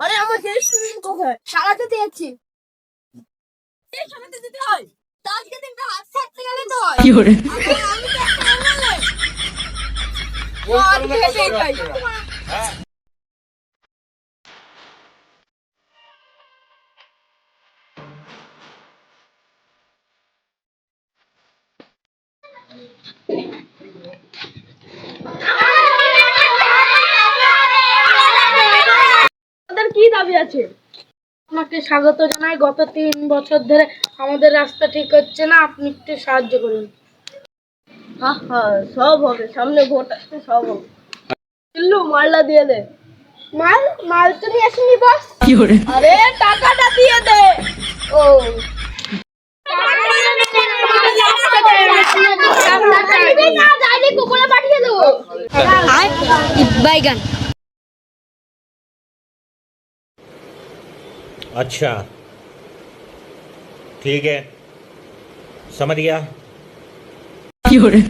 আরে আমার শেষ কোথায়? সারাতে দিয়েছি। সারাতে দিতে হয়। আজকে দিনটা হাত ছাড়তে গেলে তো হয় কি hore আমি- আমি তো একটা এমএলএ ও আজকে এসেই পাই আমাদের কি দাবি আছে? আপনাকে স্বাগত জানাই, গত তিন বছর ধরে আমাদের রাস্তা ঠিক হচ্ছে না, আপনি একটু সাহায্য করুন। হ্যাঁ হ্যাঁ সব হবে সামনে ভোট আসছে সব হবে চিল্লু মাল্লা দিয়ে দে মাল মাল তো নিয়ে আসিনি বস কি hore আরে টাকাটা দিয়ে দে ও না যাইলে কুকুরে পাঠিয়ে দেবো बैगन अच्छा ठीक है समझ गया কি hore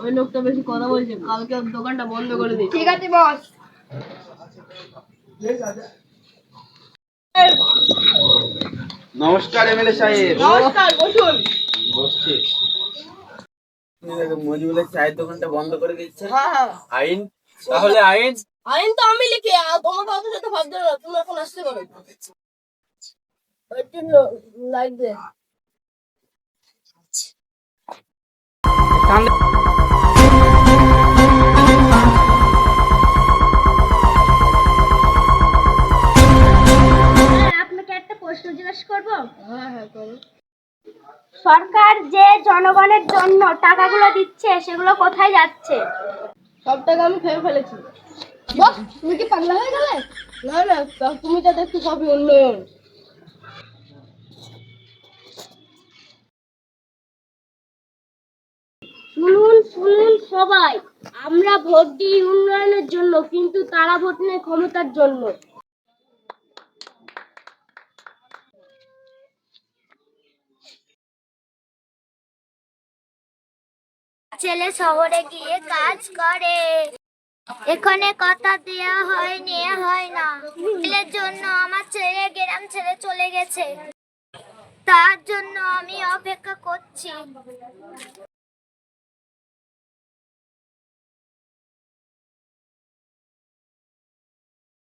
ওই লোকটা বেশি কথা বলছে কালকে দোকানটা বন্ধ করে দিই ঠিক আছে বস। নমস্কার এমএলএ সাহেব। নমস্কার বসুন। বসছি। মজুলের চায়ের দোকানটা বন্ধ করে দিচ্ছে হ্যাঁ হ্যাঁ। আইন? তাহলে আইন? আইন তো আমি লিখে তোমাকে অত সাথে ভাবতে না তুমি এখন আসতে পারো। একটু লাইট দে। আপনাকে একটা প্রশ্ন জিজ্ঞেস করব? হ্যাঁ হ্যাঁ করো সরকার যে জনগণের জন্য টাকাগুলো দিচ্ছে সেগুলো কোথায় যাচ্ছে? সব টাকা আমি খেয়ে ফেলেছি। বস তুমি কি পাগলা হয়ে গেলে? না না তুমি যা সবই উন্নয়ন। শুনুন শুনুন সবাই আমরা ভোট দিই উন্নয়নের জন্য কিন্তু তারা ভোট নেয় ক্ষমতার জন্য। ছেলে শহরে গিয়ে কাজ করে। এখানে কথা দেয়া হয় নেওয়া হয় না। ছেলের জন্য আমার ছেলে গ্রাম ছেড়ে চলে গেছে। তার জন্য আমি অপেক্ষা করছি।